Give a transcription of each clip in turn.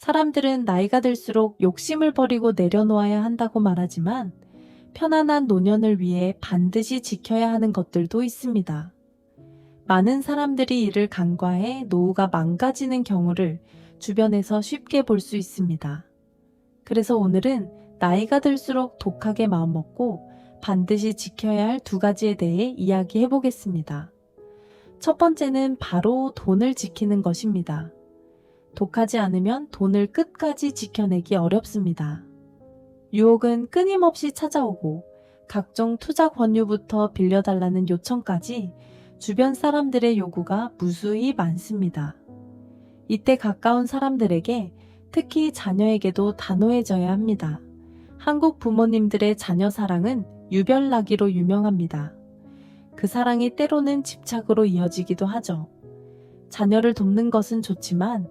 사람들은 나이가 들수록 욕심을 버리고 내려놓아야 한다고 말하지만 편안한 노년을 위해 반드시 지켜야 하는 것들도 있습니다. 많은 사람들이 이를 간과해 노후가 망가지는 경우를 주변에서 쉽게 볼 수 있습니다. 그래서 오늘은 나이가 들수록 독하게 마음먹고 반드시 지켜야 할 두 가지에 대해 이야기해 보겠습니다. 첫 번째는 바로 돈을 지키는 것입니다. 독하지 않으면 돈을 끝까지 지켜내기 어렵습니다. 유혹은 끊임없이 찾아오고 각종 투자 권유부터 빌려달라는 요청까지 주변 사람들의 요구가 무수히 많습니다. 이때 가까운 사람들에게 특히 자녀에게도 단호해져야 합니다. 한국 부모님들의 자녀 사랑은 유별나기로 유명합니다. 그 사랑이 때로는 집착으로 이어지기도 하죠. 자녀를 돕는 것은 좋지만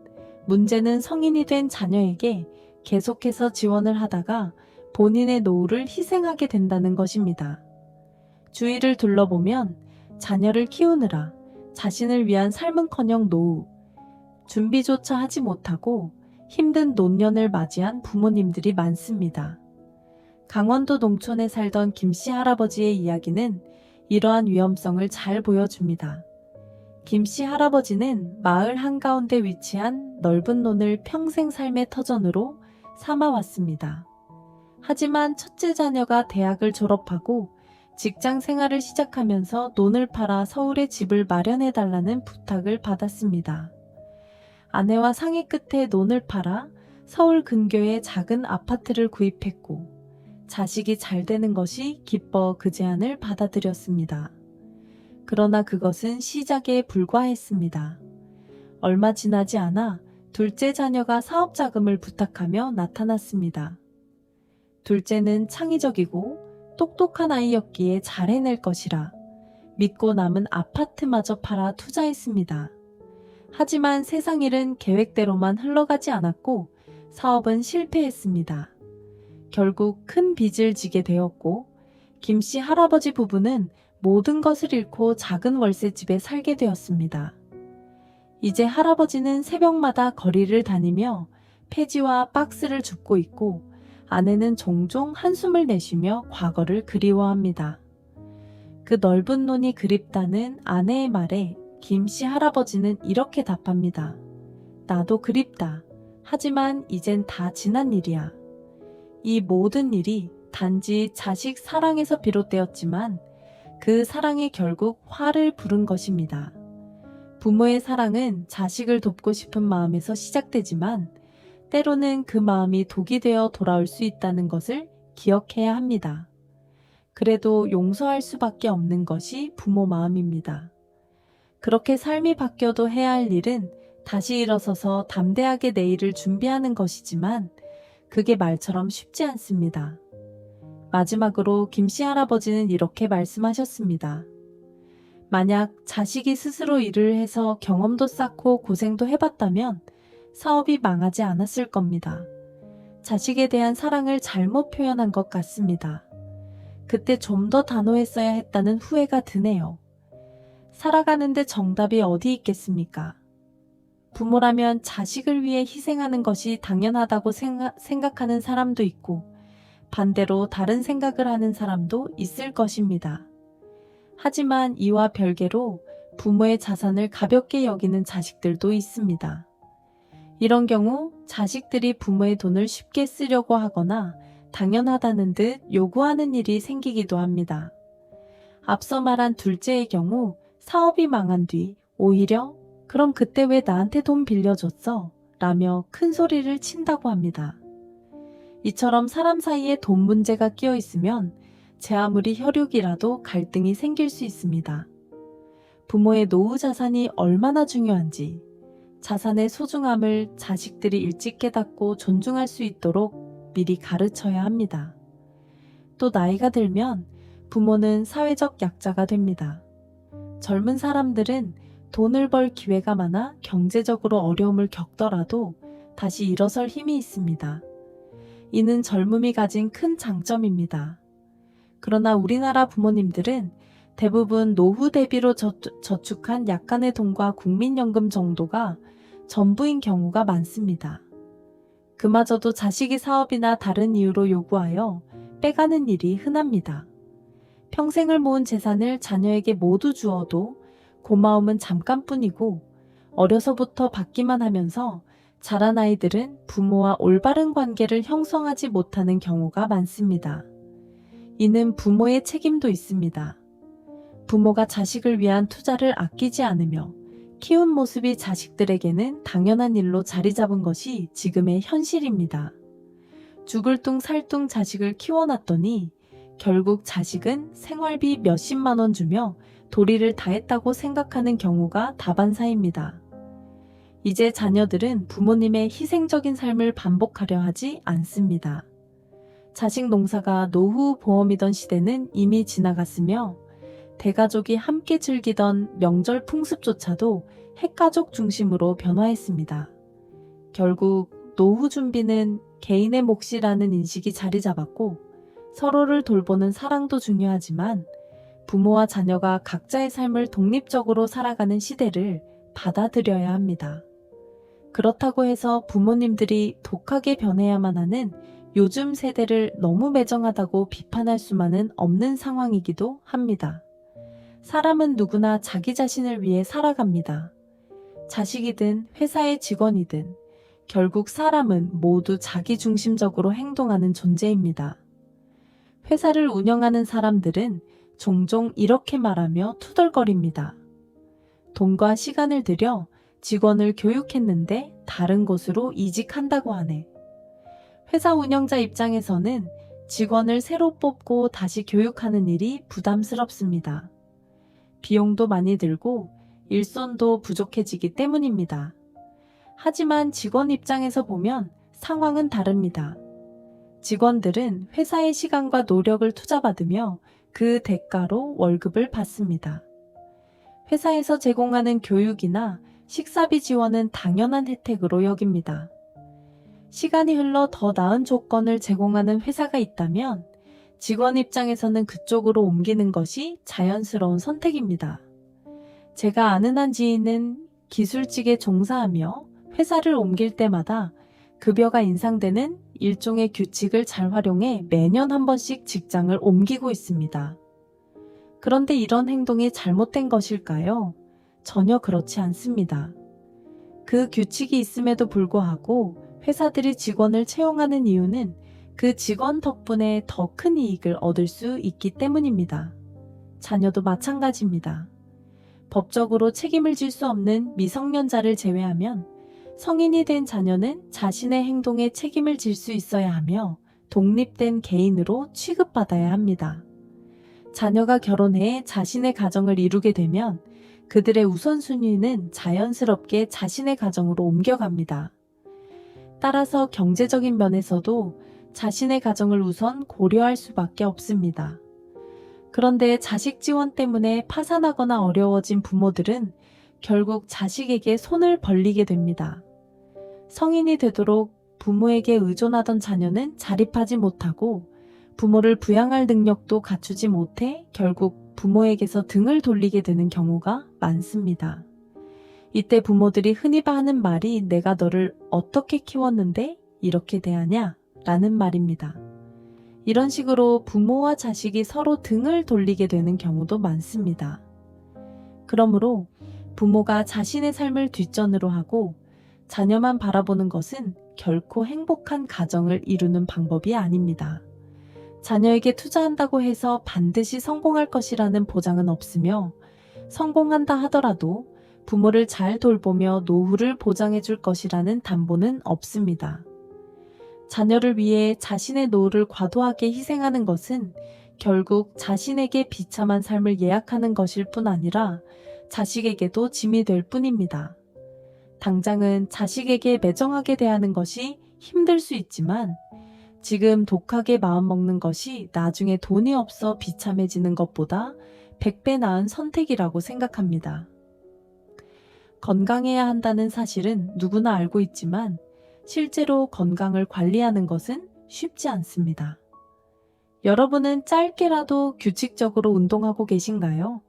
문제는 성인이 된 자녀에게 계속해서 지원을 하다가 본인의 노후를 희생하게 된다는 것입니다. 주위를 둘러보면 자녀를 키우느라 자신을 위한 삶은커녕 노후, 준비조차 하지 못하고 힘든 노년을 맞이한 부모님들이 많습니다. 강원도 농촌에 살던 김씨 할아버지의 이야기는 이러한 위험성을 잘 보여줍니다. 김씨 할아버지는 마을 한가운데 위치한 넓은 논을 평생 삶의 터전으로 삼아왔습니다. 하지만 첫째 자녀가 대학을 졸업하고 직장 생활을 시작하면서 논을 팔아 서울에 집을 마련해 달라는 부탁을 받았습니다. 아내와 상의 끝에 논을 팔아 서울 근교에 작은 아파트를 구입했고 자식이 잘 되는 것이 기뻐 그 제안을 받아들였습니다. 그러나 그것은 시작에 불과했습니다. 얼마 지나지 않아 둘째 자녀가 사업 자금을 부탁하며 나타났습니다. 둘째는 창의적이고 똑똑한 아이였기에 잘 해낼 것이라 믿고 남은 아파트마저 팔아 투자했습니다. 하지만 세상 일은 계획대로만 흘러가지 않았고 사업은 실패했습니다. 결국 큰 빚을 지게 되었고 김 씨 할아버지 부부는 모든 것을 잃고 작은 월세 집에 살게 되었습니다. 이제 할아버지는 새벽마다 거리를 다니며 폐지와 박스를 줍고 있고 아내는 종종 한숨을 내쉬며 과거를 그리워합니다. 그 넓은 논이 그립다는 아내의 말에 김씨 할아버지는 이렇게 답합니다. 나도 그립다. 하지만 이젠 다 지난 일이야. 이 모든 일이 단지 자식 사랑에서 비롯되었지만 그 사랑이 결국 화를 부른 것입니다. 부모의 사랑은 자식을 돕고 싶은 마음에서 시작되지만 때로는 그 마음이 독이 되어 돌아올 수 있다는 것을 기억해야 합니다. 그래도 용서할 수밖에 없는 것이 부모 마음입니다. 그렇게 삶이 바뀌어도 해야 할 일은 다시 일어서서 담대하게 내일을 준비하는 것이지만 그게 말처럼 쉽지 않습니다. 마지막으로 김씨 할아버지는 이렇게 말씀하셨습니다. 만약 자식이 스스로 일을 해서 경험도 쌓고 고생도 해봤다면 사업이 망하지 않았을 겁니다. 자식에 대한 사랑을 잘못 표현한 것 같습니다. 그때 좀 더 단호했어야 했다는 후회가 드네요. 살아가는데 정답이 어디 있겠습니까? 부모라면 자식을 위해 희생하는 것이 당연하다고 생각, 생각하는 사람도 있고, 반대로 다른 생각을 하는 사람도 있을 것입니다. 하지만 이와 별개로 부모의 자산을 가볍게 여기는 자식들도 있습니다. 이런 경우 자식들이 부모의 돈을 쉽게 쓰려고 하거나 당연하다는 듯 요구하는 일이 생기기도 합니다. 앞서 말한 둘째의 경우 사업이 망한 뒤 오히려 그럼 그때 왜 나한테 돈 빌려줬어? 라며 큰 소리를 친다고 합니다. 이처럼 사람 사이에 돈 문제가 끼어 있으면 제 아무리 혈육이라도 갈등이 생길 수 있습니다. 부모의 노후 자산이 얼마나 중요한지 자산의 소중함을 자식들이 일찍 깨닫고 존중할 수 있도록 미리 가르쳐야 합니다. 또 나이가 들면 부모는 사회적 약자가 됩니다. 젊은 사람들은 돈을 벌 기회가 많아 경제적으로 어려움을 겪더라도 다시 일어설 힘이 있습니다. 이는 젊음이 가진 큰 장점입니다. 그러나 우리나라 부모님들은 대부분 노후 대비로 저축한 약간의 돈과 국민연금 정도가 전부인 경우가 많습니다. 그마저도 자식이 사업이나 다른 이유로 요구하여 빼가는 일이 흔합니다. 평생을 모은 재산을 자녀에게 모두 주어도 고마움은 잠깐뿐이고 어려서부터 받기만 하면서 자란 아이들은 부모와 올바른 관계를 형성하지 못하는 경우가 많습니다. 이는 부모의 책임도 있습니다. 부모가 자식을 위한 투자를 아끼지 않으며 키운 모습이 자식들에게는 당연한 일로 자리 잡은 것이 지금의 현실입니다. 죽을 둥 살둥 자식을 키워놨더니 결국 자식은 생활비 몇십만 원 주며 도리를 다했다고 생각하는 경우가 다반사입니다. 이제 자녀들은 부모님의 희생적인 삶을 반복하려 하지 않습니다. 자식 농사가 노후 보험이던 시대는 이미 지나갔으며 대가족이 함께 즐기던 명절 풍습조차도 핵가족 중심으로 변화했습니다. 결국 노후 준비는 개인의 몫이라는 인식이 자리 잡았고 서로를 돌보는 사랑도 중요하지만 부모와 자녀가 각자의 삶을 독립적으로 살아가는 시대를 받아들여야 합니다. 그렇다고 해서 부모님들이 독하게 변해야만 하는 요즘 세대를 너무 매정하다고 비판할 수만은 없는 상황이기도 합니다. 사람은 누구나 자기 자신을 위해 살아갑니다. 자식이든 회사의 직원이든 결국 사람은 모두 자기 중심적으로 행동하는 존재입니다. 회사를 운영하는 사람들은 종종 이렇게 말하며 투덜거립니다. 돈과 시간을 들여 직원을 교육했는데 다른 곳으로 이직한다고 하네. 회사 운영자 입장에서는 직원을 새로 뽑고 다시 교육하는 일이 부담스럽습니다. 비용도 많이 들고 일손도 부족해지기 때문입니다. 하지만 직원 입장에서 보면 상황은 다릅니다. 직원들은 회사의 시간과 노력을 투자받으며 그 대가로 월급을 받습니다. 회사에서 제공하는 교육이나 식사비 지원은 당연한 혜택으로 여깁니다. 시간이 흘러 더 나은 조건을 제공하는 회사가 있다면 직원 입장에서는 그쪽으로 옮기는 것이 자연스러운 선택입니다. 제가 아는 한 지인은 기술직에 종사하며 회사를 옮길 때마다 급여가 인상되는 일종의 규칙을 잘 활용해 매년 한 번씩 직장을 옮기고 있습니다. 그런데 이런 행동이 잘못된 것일까요? 전혀 그렇지 않습니다. 그 규칙이 있음에도 불구하고 회사들이 직원을 채용하는 이유는 그 직원 덕분에 더 큰 이익을 얻을 수 있기 때문입니다. 자녀도 마찬가지입니다. 법적으로 책임을 질 수 없는 미성년자를 제외하면 성인이 된 자녀는 자신의 행동에 책임을 질 수 있어야 하며 독립된 개인으로 취급받아야 합니다. 자녀가 결혼해 자신의 가정을 이루게 되면 그들의 우선순위는 자연스럽게 자신의 가정으로 옮겨갑니다. 따라서 경제적인 면에서도 자신의 가정을 우선 고려할 수밖에 없습니다. 그런데 자식 지원 때문에 파산하거나 어려워진 부모들은 결국 자식에게 손을 벌리게 됩니다. 성인이 되도록 부모에게 의존하던 자녀는 자립하지 못하고 부모를 부양할 능력도 갖추지 못해 결국 부모에게서 등을 돌리게 되는 경우가 많습니다. 이때 부모들이 흔히 하는 말이 내가 너를 어떻게 키웠는데 이렇게 대하냐? 라는 말입니다. 이런 식으로 부모와 자식이 서로 등을 돌리게 되는 경우도 많습니다. 그러므로 부모가 자신의 삶을 뒷전으로 하고 자녀만 바라보는 것은 결코 행복한 가정을 이루는 방법이 아닙니다. 자녀에게 투자한다고 해서 반드시 성공할 것이라는 보장은 없으며 성공한다 하더라도 부모를 잘 돌보며 노후를 보장해 줄 것이라는 담보는 없습니다. 자녀를 위해 자신의 노후를 과도하게 희생하는 것은 결국 자신에게 비참한 삶을 예약하는 것일 뿐 아니라 자식에게도 짐이 될 뿐입니다. 당장은 자식에게 매정하게 대하는 것이 힘들 수 있지만 지금 독하게 마음먹는 것이 나중에 돈이 없어 비참해지는 것보다 100배 나은 선택이라고 생각합니다. 건강해야 한다는 사실은 누구나 알고 있지만 실제로 건강을 관리하는 것은 쉽지 않습니다. 여러분은 짧게라도 규칙적으로 운동하고 계신가요?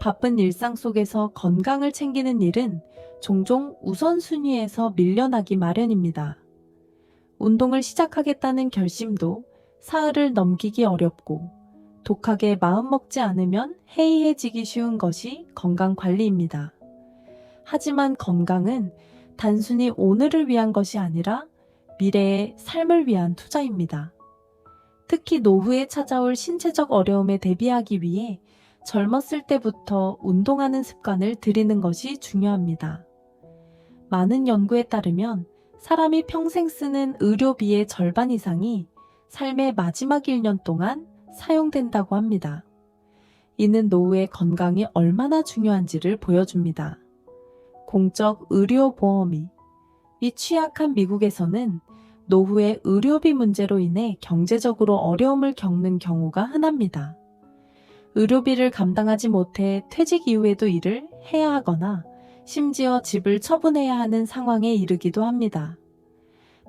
바쁜 일상 속에서 건강을 챙기는 일은 종종 우선순위에서 밀려나기 마련입니다. 운동을 시작하겠다는 결심도 사흘을 넘기기 어렵고 독하게 마음먹지 않으면 해이해지기 쉬운 것이 건강 관리입니다. 하지만 건강은 단순히 오늘을 위한 것이 아니라 미래의 삶을 위한 투자입니다. 특히 노후에 찾아올 신체적 어려움에 대비하기 위해 젊었을 때부터 운동하는 습관을 들이는 것이 중요합니다. 많은 연구에 따르면 사람이 평생 쓰는 의료비의 절반 이상이 삶의 마지막 1년 동안 사용된다고 합니다. 이는 노후의 건강이 얼마나 중요한지를 보여줍니다. 공적 의료보험이 이 취약한 미국에서는 노후의 의료비 문제로 인해 경제적으로 어려움을 겪는 경우가 흔합니다. 의료비를 감당하지 못해 퇴직 이후에도 일을 해야 하거나 심지어 집을 처분해야 하는 상황에 이르기도 합니다.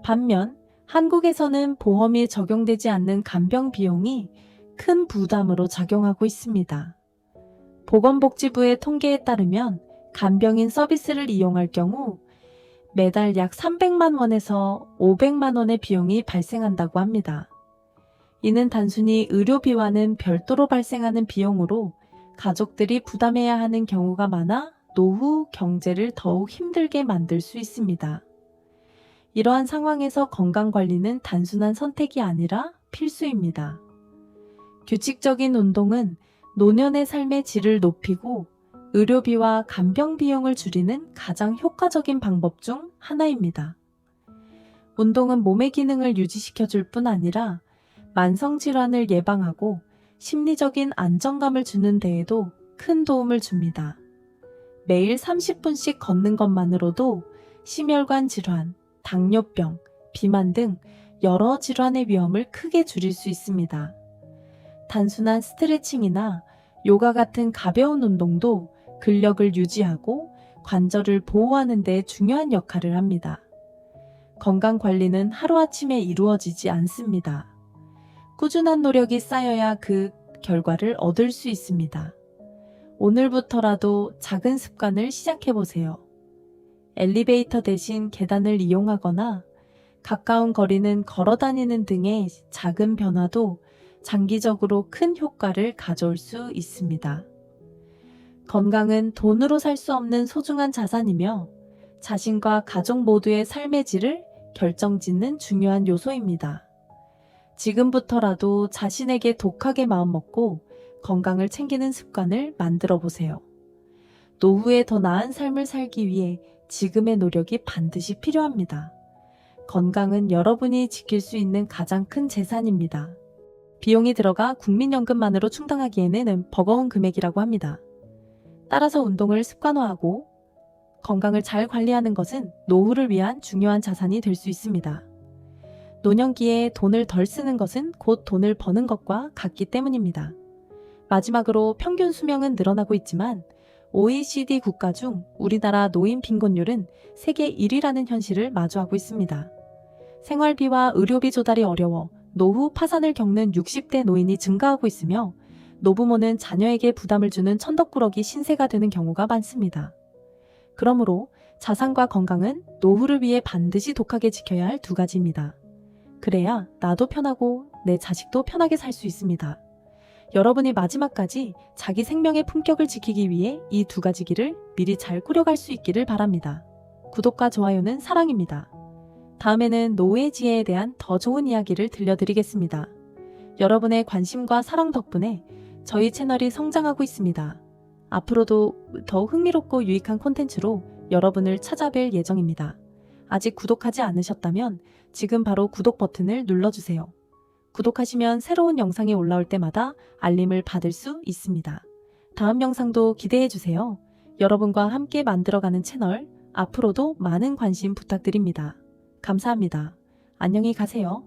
반면 한국에서는 보험이 적용되지 않는 간병 비용이 큰 부담으로 작용하고 있습니다. 보건복지부의 통계에 따르면 간병인 서비스를 이용할 경우 매달 약 300만 원에서 500만 원의 비용이 발생한다고 합니다. 이는 단순히 의료비와는 별도로 발생하는 비용으로 가족들이 부담해야 하는 경우가 많아 노후 경제를 더욱 힘들게 만들 수 있습니다. 이러한 상황에서 건강 관리는 단순한 선택이 아니라 필수입니다. 규칙적인 운동은 노년의 삶의 질을 높이고 의료비와 간병 비용을 줄이는 가장 효과적인 방법 중 하나입니다. 운동은 몸의 기능을 유지시켜 줄 뿐 아니라 만성 질환을 예방하고 심리적인 안정감을 주는 데에도 큰 도움을 줍니다. 매일 30분씩 걷는 것만으로도 심혈관 질환, 당뇨병, 비만 등 여러 질환의 위험을 크게 줄일 수 있습니다. 단순한 스트레칭이나 요가 같은 가벼운 운동도 근력을 유지하고 관절을 보호하는 데 중요한 역할을 합니다. 건강 관리는 하루아침에 이루어지지 않습니다. 꾸준한 노력이 쌓여야 그 결과를 얻을 수 있습니다. 오늘부터라도 작은 습관을 시작해 보세요. 엘리베이터 대신 계단을 이용하거나 가까운 거리는 걸어 다니는 등의 작은 변화도 장기적으로 큰 효과를 가져올 수 있습니다. 건강은 돈으로 살 수 없는 소중한 자산이며 자신과 가족 모두의 삶의 질을 결정짓는 중요한 요소입니다. 지금부터라도 자신에게 독하게 마음먹고 건강을 챙기는 습관을 만들어 보세요. 노후에 더 나은 삶을 살기 위해 지금의 노력이 반드시 필요합니다. 건강은 여러분이 지킬 수 있는 가장 큰 재산입니다. 비용이 들어가 국민연금만으로 충당하기에는 버거운 금액이라고 합니다. 따라서 운동을 습관화하고 건강을 잘 관리하는 것은 노후를 위한 중요한 자산이 될 수 있습니다. 노년기에 돈을 덜 쓰는 것은 곧 돈을 버는 것과 같기 때문입니다. 마지막으로 평균 수명은 늘어나고 있지만 OECD 국가 중 우리나라 노인 빈곤율은 세계 1위라는 현실을 마주하고 있습니다. 생활비와 의료비 조달이 어려워 노후 파산을 겪는 60대 노인이 증가하고 있으며 노부모는 자녀에게 부담을 주는 천덕꾸러기 신세가 되는 경우가 많습니다. 그러므로 자산과 건강은 노후를 위해 반드시 독하게 지켜야 할 두 가지입니다. 그래야 나도 편하고 내 자식도 편하게 살 수 있습니다. 여러분이 마지막까지 자기 생명의 품격을 지키기 위해 이 두 가지 길을 미리 잘 꾸려갈 수 있기를 바랍니다. 구독과 좋아요는 사랑입니다. 다음에는 노후의 지혜에 대한 더 좋은 이야기를 들려드리겠습니다. 여러분의 관심과 사랑 덕분에 저희 채널이 성장하고 있습니다. 앞으로도 더 흥미롭고 유익한 콘텐츠로 여러분을 찾아뵐 예정입니다. 아직 구독하지 않으셨다면 지금 바로 구독 버튼을 눌러주세요. 구독하시면 새로운 영상이 올라올 때마다 알림을 받을 수 있습니다. 다음 영상도 기대해주세요. 여러분과 함께 만들어가는 채널, 앞으로도 많은 관심 부탁드립니다. 감사합니다. 안녕히 가세요.